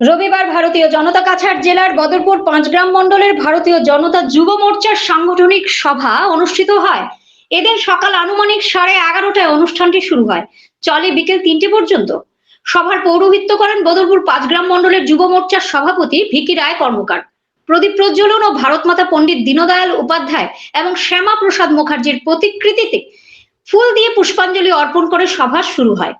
রবিবার ভারতীয় জনতা কাছাড় জেলার বদরপুর পাঁচগ্রাম মণ্ডলের ভারতীয় জনতা যুব মোর্চার সাংগঠনিক সভা অনুষ্ঠিত হয়। এদিন সকাল আনুমানিক সাড়ে এগারোটায় অনুষ্ঠানটি শুরু হয়। চলে বিকেল তিনটে পর্যন্ত। সভার পৌরোহিত্য করেন বদরপুর পাঁচগ্রাম মণ্ডলের যুব মোর্চার সভাপতি ভিকি রায় কর্মকার। প্রদীপ প্রজ্বলন ও ভারতমাতা পণ্ডিত দীনদয়াল উপাধ্যায় এবং শ্যামা প্রসাদ মুখার্জির প্রতিকৃতিতে ফুল দিয়ে পুষ্পাঞ্জলি অর্পণ করে সভা শুরু হয়।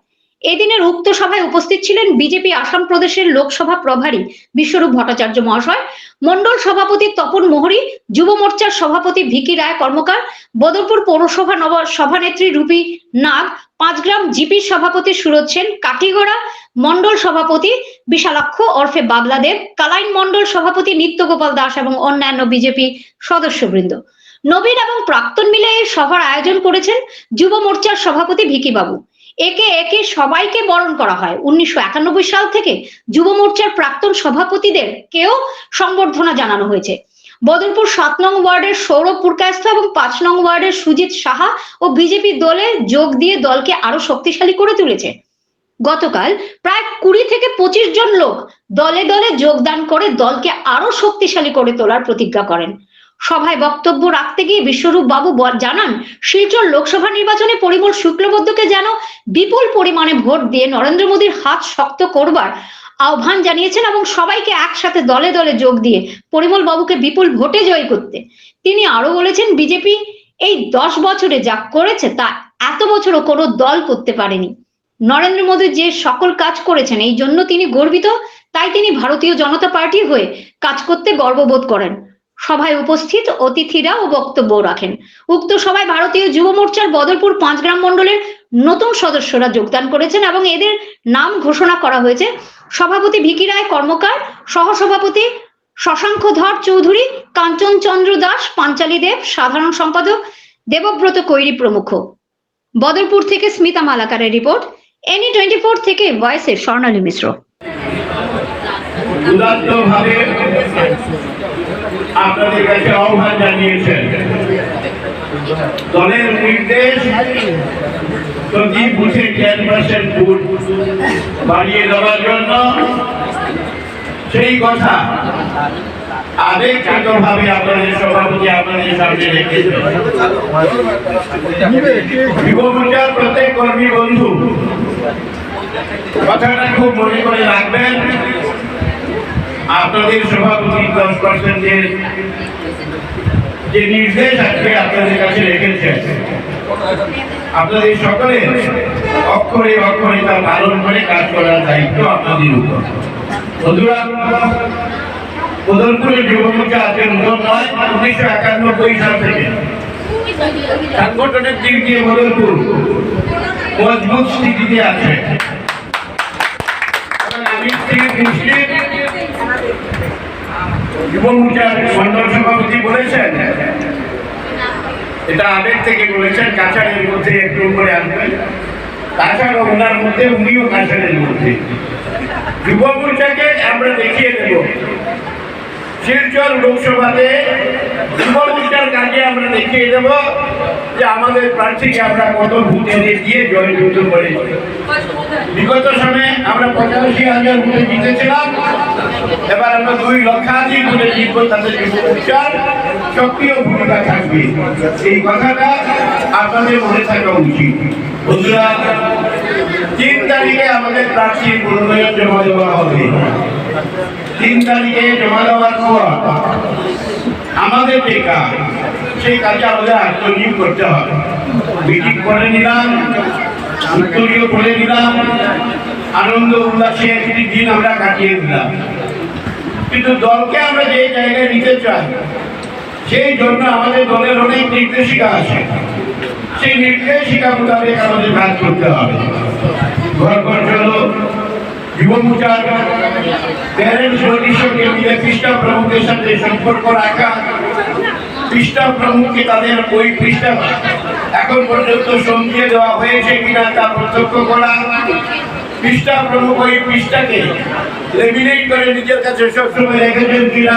এদিনের উক্ত সভায় উপস্থিত ছিলেন বিজেপি আসাম প্রদেশের লোকসভা প্রভারী বিশ্বরূপ ভট্টাচার্য মহাশয়, মন্ডল সভাপতি তপন মোহরি, যুব মোর্চার সভাপতি ভিকি রায় কর্মকার, বদরপুর পৌরসভা নব সভানেত্রী রূপী নাগ, পাঁচগ্রাম জিপি সভাপতি সুরজ সেন কাটিগড়া মন্ডল সভাপতি বিশালাক্ষ ওরফে বাবলাদেব কালাইন মন্ডল সভাপতি নিত্যগোপাল দাস এবং অন্যান্য বিজেপি সদস্যবৃন্দ। নবীন এবং প্রাক্তন মিলে এই সভার আয়োজন করেছেন যুব মোর্চার সভাপতি ভিকি বাবু একে একে সবাইকে বরণ করা হয়। উনিশশো একানব্বই সাল থেকে যুব মোর্চার প্রাক্তন সভাপতিদের কেও সংবর্ধনা জানানো হয়েছে। বদরপুর সাত নং ওয়ার্ডের সৌরভ পুরকায়স্থ এবং পাঁচ নং ওয়ার্ডের সুজিত সাহা ও বিজেপি দলে যোগ দিয়ে দলকে আরও শক্তিশালী করে তুলেছে। গতকাল প্রায় কুড়ি থেকে পঁচিশ জন লোক দলে দলে যোগদান করে দলকে আরও শক্তিশালী করে তোলার প্রতিজ্ঞা করেন। সভায় বক্তব্য রাখতে গিয়ে বিশ্বরূপ বাবু জানান, শিলচর লোকসভা নির্বাচনে পরিমল শুক্লবদ্ধকে যেন বিপুল পরিমাণে ভোট দিয়ে নরেন্দ্র মোদীর হাত শক্ত করবার আহ্বান জানিয়েছেন এবং সবাইকে একসাথে দলে দলে যোগ দিয়ে পরিমল বাবুকে বিপুল ভোটে জয় করতে। তিনি আরও বলেছেন, বিজেপি এই দশ বছরে যা করেছে তা এত বছরও কোনো দল করতে পারেনি। নরেন্দ্র মোদী যে সকল কাজ করেছেন, এই জন্য তিনি গর্বিত, তাই তিনি ভারতীয় জনতা পার্টির হয়ে কাজ করতে গর্ববোধ করেন। সভায় উপস্থিত অতিথিরা ও বক্তব্য রাখেন। উক্ত সভায় ভারতীয় যুব মোর্চার বদরপুর পাঁচগ্রাম মণ্ডলের নতুন সদস্যরা যোগদান করেছেন এবং এদের নাম ঘোষণা করা হয়েছে। সভাপতি ভিকি রায় কর্মকার, সহসভাপতি শশাঙ্ক ধর চৌধুরী, কাঞ্চন চন্দ্র দাস, পাঞ্চালী দেব, সাধারণ সম্পাদক, দেবব্রত কৈরি প্রমুখ। বদরপুর থেকে স্মিতা মালাকারের রিপোর্ট এনি টোয়েন্টি ফোর থেকে ভয়েসের স্বর্ণালী মিশ্র। আপনাদের কাছে আহ্বান জানিয়েছেন। দলের নির্দেশ প্রতি বুথে টেন পার্সেন্ট ভোট বাড়িয়ে দেওয়ার জন্য। সেই কথা আবেগগতভাবে আপনাদের সভাপতি আপনাদের সামনে রেখেছেন প্রত্যেক কর্মী বন্ধু, কথাটা খুব মনে করে রাখবেন। আপনাদের সভাপতি দশ পার্সেন্টের যে নির্দেশ আজকে আপনাদের কাছে রেখেছেন আপনাদের সকলের অক্ষরে অক্ষরে তা পালন করে কাজ করার দায়িত্ব আপনাদের উপর। বন্ধুরা উদয়পুরের যুবমোর্চা আজকে নতুন নয়, উনিশশো একানব্বই সাল থেকে। সাংগঠনিক দিক দিয়ে বদলপুর মজবুত স্থিতিতে আছে। আমি থেকে যুব মন্ডল সভাপতি বলেছেন, এটা আবেগ থেকে বলেছেন, কাছাড়ের মধ্যে একটু উপরে আসবেন। তাছাড়া ওনার মধ্যে, উনিও কাছাড়ের মধ্যে। যুব মোর্চাকে আমরা দেখিয়ে দেব। শিলচর লোকসভাতে যুব মোর্চার কাজে আমরা দেখিয়ে দেব যে আমাদের প্রার্থীকে আমরা কত ভোট দিয়ে জয়যুক্ত করেছি। বিগত সময়ে আমরা পঁচাশি হাজার ভোটে জিতেছিলাম। এবার আমরা দুই লক্ষাধিক ভোটে জিতবো তাদের যুবমোর্চার সক্রিয় ভূমিকা থাকবে। এই কথাটা আপনাদের মনে থাকা উচিত। বন্ধুরা, তিন তারিখে আমাদের প্রার্থী মনোনয়ন জমা দেওয়া হবে। তিন তারিখে জমা দেওয়ার পর আমাদের যে সেই কাজে আমাদের আত্মনিয়োগ করতে হবে। মিটিং করে নিলাম উত্তরীয় করে দিলাম আনন্দ, উল্লাসে একটি দিন আমরা কাটিয়ে দিলাম। কিন্তু দলকে আমরা যে জায়গায় নিতে চাই, সেই জন্য আমাদের দলের অনেক নির্দেশিকা আছে। সেই নির্দেশিকা মোতাবেক আমাদের কাজ করতে হবে। ঘর ঘর চলো যুবমোর্চার প্যারেন্টস সদস্যকে মিলে পৃষ্ঠা প্রমুখের সাথে সম্পর্ক রাখা। পৃষ্ঠা প্রমুখকে তাদের ওই পৃষ্ঠা এখন পর্যন্ত সমঝিয়ে দেওয়া হয়েছে কিনা তা প্রত্যক্ষ করা। পৃষ্ঠা প্রমুখ ওই পৃষ্ঠাকে লেমিনেট করে নিজের কাছে সবসময় রেখেছেন কিনা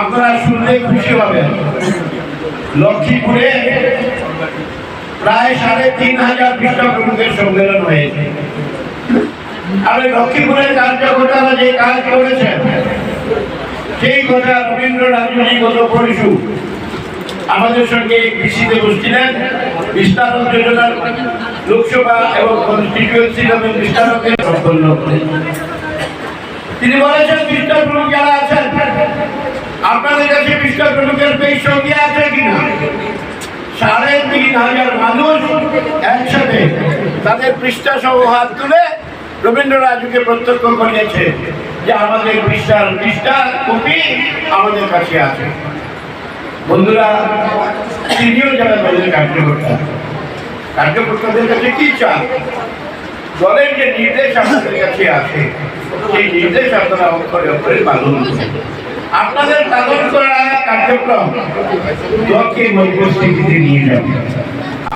আপনারা শুনলে খুশি হবেন। লক্ষ্মীপুরে প্রায় সাড়ে তিন হাজার পৃষ্ঠা প্রমুখের সম্মেলন হয়েছে। আমি লক্ষ্মীপুরের কার্যকর্তারা যে কাজ করেছেন, সেই কথা রবীন্দ্রনাথ জি গত পরশু আমাদের সঙ্গে কৃষিতে বসছিলেন। বিস্তারক যোজনার লোকসভা এবং কনস্টিটিউয়েন্সি এবং বিস্তারকের সম্পন্ন। তিনি বলেছেন, বিস্তার প্রমুখ যারা আছেন, আপনাদের কাছে বিস্তার প্রমুখের পেশ সঙ্গে আছে কিনা? সাড়ে তিন হাজার মানুষ একসাথে তাদের পৃষ্ঠা সহ হাত তুলে রবীন্দ্রনাথকে প্রত্যক্ষ করিয়েছে যে আমাদের পৃষ্ঠার পৃষ্ঠা কপি আমাদের কাছে আছে। বন্ধুরা, তিনিও যারা দলের কার্যকর্তা। কার্যকর্তাদের কাছে কি চান? দলের যে নির্দেশ আমাদের কাছে আছে, সেই নির্দেশ আপনারা অক্ষরে অক্ষরে পালন আপনাদের পালন করা কার্যক্রম দলকে মধ্যস্থিতিতে নিয়ে যাবে